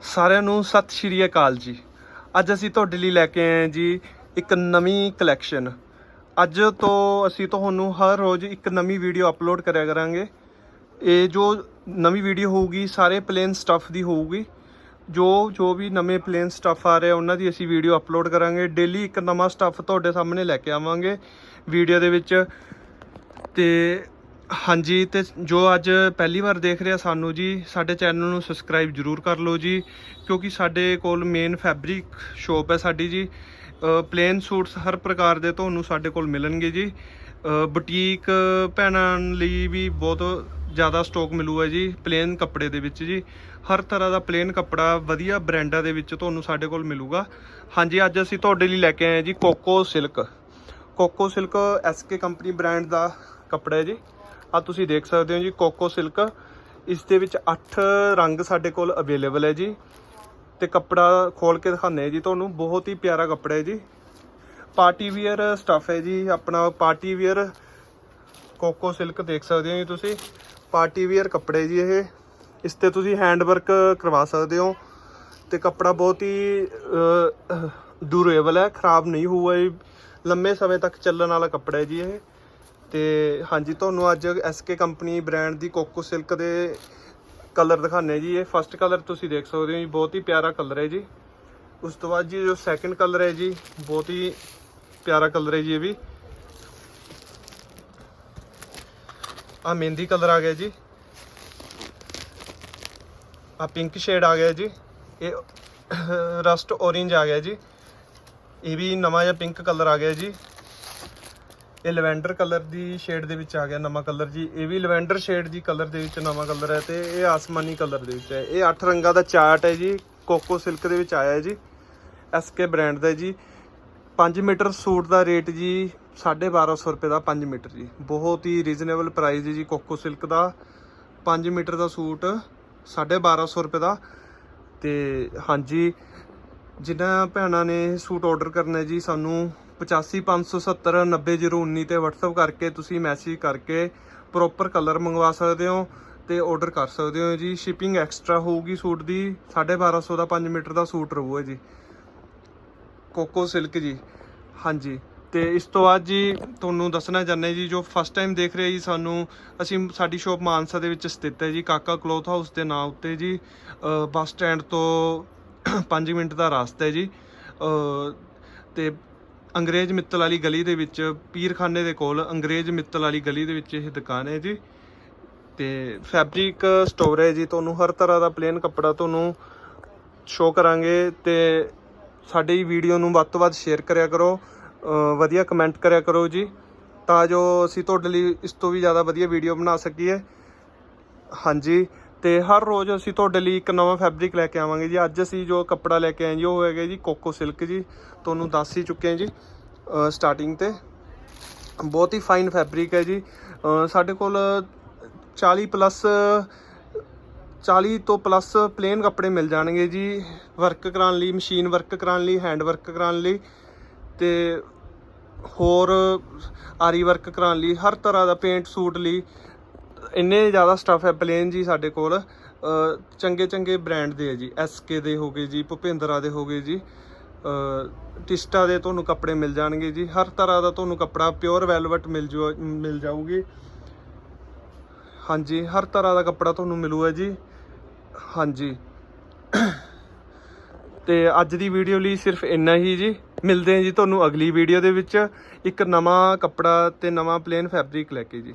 ਸਾਰਿਆਂ ਨੂੰ ਸਤਿ ਸ਼੍ਰੀ ਅਕਾਲ ਜੀ। ਅੱਜ ਅਸੀਂ ਤੁਹਾਡੇ ਲਈ ਲੈ ਕੇ ਆਏ ਜੀ ਇੱਕ ਨਵੀਂ ਕਲੈਕਸ਼ਨ ਅੱਜ ਤੋਂ ਅਸੀਂ ਤੁਹਾਨੂੰ ਹਰ ਰੋਜ਼ ਇੱਕ ਨਵੀਂ ਵੀਡੀਓ ਅਪਲੋਡ ਕਰਿਆ ਕਰਾਂਗੇ। ਇਹ ਜੋ ਨਵੀਂ ਵੀਡੀਓ ਹੋਊਗੀ, ਸਾਰੇ ਪਲੇਨ ਸਟੱਫ ਦੀ ਹੋਊਗੀ। ਜੋ ਜੋ ਵੀ ਨਵੇਂ ਪਲੇਨ ਸਟੱਫ ਆ ਰਿਹਾ ਉਹਨਾਂ ਦੀ ਅਸੀਂ ਵੀਡੀਓ ਅਪਲੋਡ ਕਰਾਂਗੇ। ਡੇਲੀ ਇੱਕ ਨਵਾਂ ਸਟੱਫ ਤੁਹਾਡੇ ਸਾਹਮਣੇ ਲੈ ਕੇ ਆਵਾਂਗੇ। ਵੀਡੀਓ ਦੇ ਵਿੱਚ ਤੇ ਹਾਂਜੀ, ਤੇ ਜੋ ਅੱਜ ਪਹਿਲੀ ਵਾਰ ਦੇਖ ਰਿਹਾ ਸਾਨੂੰ ਜੀ, ਸਾਡੇ ਚੈਨਲ ਨੂੰ ਸਬਸਕ੍ਰਾਈਬ ਜਰੂਰ ਕਰ ਲਓ ਜੀ, ਕਿਉਂਕਿ ਸਾਡੇ ਕੋਲ ਮੇਨ ਫੈਬਰਿਕ ਸ਼ੋਪ ਹੈ ਸਾਡੀ ਜੀ। ਪਲੇਨ ਸੂਟਸ ਹਰ ਪ੍ਰਕਾਰ ਦੇ ਤੁਹਾਨੂੰ ਸਾਡੇ ਕੋਲ ਮਿਲਣਗੇ ਜੀ। ਬੁਟੀਕ ਭੈਣਾਂ ਲਈ ਵੀ ਬਹੁਤ ਜ਼ਿਆਦਾ ਸਟਾਕ ਮਿਲੂਗਾ ਜੀ ਪਲੇਨ ਕੱਪੜੇ ਦੇ ਵਿੱਚ ਜੀ। ਹਰ ਤਰ੍ਹਾਂ ਦਾ ਪਲੇਨ ਕੱਪੜਾ ਵਧੀਆ ਬ੍ਰਾਂਡਾਂ ਦੇ ਵਿੱਚ ਤੁਹਾਨੂੰ ਸਾਡੇ ਕੋਲ ਮਿਲੂਗਾ। ਹਾਂਜੀ, ਅੱਜ ਅਸੀਂ ਤੁਹਾਡੇ ਲਈ ਲੈ ਕੇ ਆਏ ਜੀ coco silk coco silk SK company brand ਦਾ ਕੱਪੜਾ ਹੈ ਜੀ। ਆ ਤੁਸੀਂ ਦੇਖ ਸਕਦੇ ਹੋ ਜੀ, ਕੋਕੋ ਸਿਲਕ। ਇਸ ਦੇ ਵਿੱਚ 8 ਰੰਗ ਸਾਡੇ ਕੋਲ ਅਵੇਲੇਬਲ ਹੈ ਜੀ। ਤੇ ਕੱਪੜਾ ਖੋਲ ਕੇ ਦਿਖਾਉਂਦੇ ਜੀ ਤੁਹਾਨੂੰ। ਬਹੁਤ ਹੀ ਪਿਆਰਾ ਕੱਪੜਾ ਹੈ ਜੀ। ਪਾਰਟੀ ਵੀਅਰ ਸਟੱਫ ਹੈ ਜੀ, ਆਪਣਾ ਪਾਰਟੀ ਵੀਅਰ ਕੋਕੋ ਸਿਲਕ ਦੇਖ ਸਕਦੇ ਹੋ ਜੀ ਤੁਸੀਂ। ਪਾਰਟੀ ਵੀਅਰ ਕੱਪੜੇ ਜੀ ਇਹ। ਇਸ ਤੇ ਤੁਸੀਂ ਹੈਂਡ ਵਰਕ ਕਰਵਾ ਸਕਦੇ ਹੋ। ਤੇ ਕੱਪੜਾ ਬਹੁਤ ਹੀ ਡਿਊਰੇਬਲ ਹੈ, ਖਰਾਬ ਨਹੀਂ ਹੋਊਗਾ ਜੀ। ਲੰਮੇ ਸਮੇਂ ਤੱਕ ਚੱਲਣ ਵਾਲਾ ਕੱਪੜਾ ਹੈ ਜੀ ਇਹ। ਤੇ ਹਾਂਜੀ, ਤੁਹਾਨੂੰ ਅੱਜ ਐਸਕੇ ਕੰਪਨੀ ਬ੍ਰਾਂਡ ਦੀ ਕੋਕੋ ਸਿਲਕ ਦੇ ਕਲਰ ਦਿਖਾਣੇ ਜੀ। ਇਹ ਫਸਟ ਕਲਰ ਤੁਸੀਂ ਦੇਖ ਸਕਦੇ ਹੋ ਜੀ, ਬਹੁਤ ਹੀ ਪਿਆਰਾ ਕਲਰ ਹੈ ਜੀ। ਉਸ ਤੋਂ ਬਾਅਦ ਜੀ, ਜੋ ਸੈਕੰਡ ਕਲਰ ਹੈ ਜੀ, ਬਹੁਤ ਹੀ ਪਿਆਰਾ ਕਲਰ ਹੈ ਜੀ ਇਹ ਵੀ। ਆ ਮਹਿੰਦੀ ਕਲਰ ਆ ਗਿਆ ਜੀ। ਆ ਪਿੰਕ ਸ਼ੇਡ ਆ ਗਿਆ ਜੀ। ਇਹ ਰਸਟ orange ਆ ਗਿਆ ਜੀ। ਇਹ ਵੀ ਨਵਾਂ ਜਿਹਾ ਪਿੰਕ ਕਲਰ ਆ ਗਿਆ ਜੀ। ਇਹ ਲਵੈਂਡਰ ਕਲਰ ਦੀ ਸ਼ੇਡ ਦੇ ਵਿੱਚ ਆ ਗਿਆ ਨਵਾਂ ਕਲਰ ਜੀ। ਇਹ ਵੀ ਲਵੈਂਡਰ ਸ਼ੇਡ ਜੀ ਕਲਰ ਦੇ ਵਿੱਚ ਨਵਾਂ ਕਲਰ ਹੈ ਤੇ ਇਹ ਆਸਮਾਨੀ ਕਲਰ ਦੇ ਵਿੱਚ ਹੈ। ਇਹ 8 ਰੰਗਾਂ ਦਾ ਚਾਰਟ ਹੈ ਜੀ। ਕੋਕੋ ਸਿਲਕ ਦੇ ਵਿੱਚ ਆਇਆ ਹੈ ਜੀ ਐਸਕੇ ਬ੍ਰਾਂਡ ਦਾ ਜੀ। 5 ਮੀਟਰ ਸੂਟ ਦਾ ਰੇਟ ਜੀ 1250 ਰੁਪਏ ਦਾ 5 ਮੀਟਰ ਜੀ। ਬਹੁਤ ਹੀ ਰੀਜ਼ਨੇਬਲ ਪ੍ਰਾਈਸ ਹੈ ਜੀ ਕੋਕੋ ਸਿਲਕ ਦਾ। 5 ਮੀਟਰ ਦਾ ਸੂਟ 1250 ਰੁਪਏ ਦਾ। ਤੇ ਹਾਂਜੀ, ਜਿਨ੍ਹਾਂ ਭੈਣਾਂ ਨੇ ਸੂਟ ਆਰਡਰ ਕਰਨਾ ਜੀ, ਸਾਨੂੰ 8557 90019 ਤੇ WhatsApp ਕਰਕੇ ਤੁਸੀਂ ਮੈਸੇਜ ਕਰਕੇ ਪ੍ਰੋਪਰ ਕਲਰ ਮੰਗਵਾ ਸਕਦੇ ਹੋ ਤੇ ਆਰਡਰ ਕਰ ਸਕਦੇ ਹੋ ਜੀ। ਸ਼ਿਪਿੰਗ ਐਕਸਟਰਾ ਹੋਊਗੀ ਸੂਟ ਦੀ। 1250 ਦਾ 5 ਮੀਟਰ ਦਾ ਸੂਟ ਰਹੂਗਾ ਜੀ। ਕੋਕੋ ਸਿਲਕ ਜੀ। ਹਾਂਜੀ। ਤੇ ਇਸ ਤੋਂ ਬਾਅਦ ਜੀ ਤੁਹਾਨੂੰ ਦੱਸਣਾ ਚਾਹੁੰਦੇ ਜੀ ਜੋ ਫਸਟ ਟਾਈਮ ਦੇਖ ਰਹੇ ਜੀ ਸਾਨੂੰ ਅਸੀਂ ਸਾਡੀ ਸ਼ੋਪ ਮਾਨਸਾ ਦੇ ਵਿੱਚ ਸਥਿਤ ਹੈ ਜੀ ਕਾਕਾ ਕਲੋਥ ਹਾਊਸ ਦੇ ਨਾਂ ਉੱਤੇ ਜੀ। ਬੱਸ ਸਟੈਂਡ ਤੋਂ 5 ਮਿੰਟ ਦਾ ਰਸਤਾ ਹੈ ਜੀ। ਅ, ਤੇ ਅੰਗਰੇਜ਼ ਮਿੱਤਲ ਵਾਲੀ ਗਲੀ ਦੇ ਵਿੱਚ, ਪੀਰਖਾਨੇ ਦੇ ਕੋਲ ਅੰਗਰੇਜ਼ ਮਿੱਤਲ ਵਾਲੀ ਗਲੀ ਦੇ ਵਿੱਚ ਇਹ ਦੁਕਾਨ ਹੈ ਜੀ। ਤੇ ਫੈਬਰਿਕ ਸਟੋਰ ਹੈ ਜੀ। ਤੁਹਾਨੂੰ ਹਰ ਤਰ੍ਹਾਂ ਦਾ ਪਲੇਨ ਕੱਪੜਾ ਤੁਹਾਨੂੰ ਸ਼ੋ ਕਰਾਂਗੇ ਤੇ ਸਾਡੀ ਵੀਡੀਓ ਨੂੰ ਵੱਧ ਤੋਂ ਵੱਧ ਸ਼ੇਅਰ ਕਰਿਆ ਕਰੋ। ਵਧੀਆ ਕਮੈਂਟ ਕਰਿਆ ਕਰੋ ਜੀ। ਤਾਂ ਜੋ ਅਸੀਂ ਤੁਹਾਡੇ ਲਈ ਇਸ ਤੋਂ ਵੀ ਜ਼ਿਆਦਾ ਵਧੀਆ ਵੀਡੀਓ ਬਣਾ ਸਕੀਏ। ਹਾਂਜੀ। ਤੇ ਹਰ ਰੋਜ਼ ਅਸੀਂ ਤੁਹਾਡੇ ਲਈ ਇੱਕ ਨਵਾਂ ਫੈਬਰਿਕ ਲੈ ਕੇ ਆਵਾਂਗੇ ਜੀ। ਅੱਜ ਅਸੀਂ ਜੋ ਕੱਪੜਾ ਲੈ ਕੇ ਆਏ ਜੀ, ਉਹ ਹੈਗਾ ਜੀ ਕੋਕੋ ਸਿਲਕ ਜੀ। ਤੁਹਾਨੂੰ ਦੱਸ ਹੀ ਚੁੱਕੇ ਹਾਂ ਜੀ ਸਟਾਰਟਿੰਗ ਤੇ। ਬਹੁਤ ਹੀ ਫਾਈਨ ਫੈਬਰਿਕ ਹੈ ਜੀ। ਸਾਡੇ ਕੋਲ 40 ਪਲੱਸ 40 ਤੋਂ ਪਲੱਸ ਪਲੇਨ ਕੱਪੜੇ ਮਿਲ ਜਾਣਗੇ ਜੀ। ਵਰਕ ਕਰਾਉਣ ਲਈ ਮਸ਼ੀਨ ਵਰਕ ਕਰਾਉਣ ਲਈ ਹੈਂਡ ਵਰਕ ਕਰਾਉਣ ਲਈ ਤੇ ਹੋਰ ਆਰੀ ਵਰਕ ਕਰਾਉਣ ਲਈ, ਹਰ ਤਰ੍ਹਾਂ ਦਾ ਪੇਂਟ ਸੂਟ ਲਈ। ਇੰਨੇ ਜ਼ਿਆਦਾ ਸਟੱਫ ਹੈ ਪਲੇਨ ਜੀ ਸਾਡੇ ਕੋਲ ਚੰਗੇ ਚੰਗੇ ਬ੍ਰਾਂਡ ਦੇ ਹੈ ਜੀ। ਐਸਕੇ ਦੇ ਹੋਗੇ ਜੀ, ਭੁਪਿੰਦਰਾ ਦੇ ਹੋਗੇ ਜੀ ਟਿਸਟਾ ਦੇ ਤੁਹਾਨੂੰ ਕੱਪੜੇ ਮਿਲ ਜਾਣਗੇ ਜੀ। ਹਰ ਤਰ੍ਹਾਂ ਦਾ ਤੁਹਾਨੂੰ ਕੱਪੜਾ ਪਿਓਰ ਵੈਲਵਟ ਮਿਲ ਜੂ, ਮਿਲ ਜਾਊਗੀ। ਹਾਂਜੀ, ਹਰ ਤਰ੍ਹਾਂ ਦਾ ਕੱਪੜਾ ਤੁਹਾਨੂੰ ਮਿਲੂਗਾ ਜੀ। ਹਾਂਜੀ। ਤੇ ਅੱਜ ਦੀ ਵੀਡੀਓ ਲਈ ਸਿਰਫ ਇੰਨਾ ਹੀ ਜੀ। ਮਿਲਦੇ ਹਾਂ ਜੀ ਤੁਹਾਨੂੰ ਅਗਲੀ ਵੀਡੀਓ ਦੇ ਵਿੱਚ। ਇੱਕ ਨਵਾਂ ਕੱਪੜਾ ਤੇ ਨਵਾਂ ਪਲੇਨ ਫੈਬਰਿਕ ਲੈ ਕੇ ਜੀ।